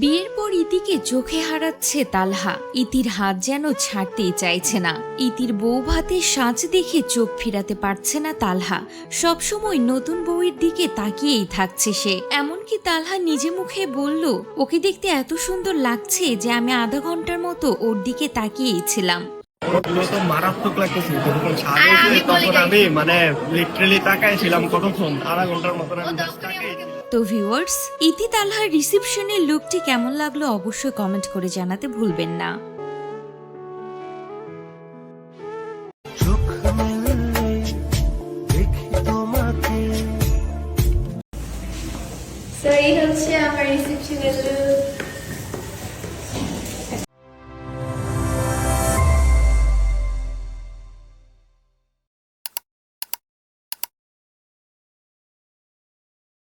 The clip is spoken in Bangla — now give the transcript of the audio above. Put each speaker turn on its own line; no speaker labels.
বিয়ের পর ইতিকে চোখে হারাচ্ছে তালহা। ইতির হাত যেন ছাড়তেই চাইছে না। ইতির বউ ভাতের সাজ দেখে চোখ ফিরাতে পারছে না তালহা। সবসময় নতুন বউয়ের দিকে তাকিয়েই থাকছে সে। এমনকি তালহা নিজে মুখে বলল, ওকে দেখতে এত সুন্দর লাগছে যে আমি আধা ঘণ্টার মতো ওর দিকে তাকিয়েই ছিলাম।
তো মারাত্মক লাগতেছে। যখন তখন আমি মানে লিটারেলি তাকাইছিলাম কতক্ষণ আধা ঘণ্টার মতন আমি
তো ভিউয়ার্স ইতি তালহার রিসেপশনের লুকটি কেমন লাগল অবশ্যই কমেন্ট করে জানাতে ভুলবেন না।
তো এই হচ্ছে আমার রিসেপশনের লুক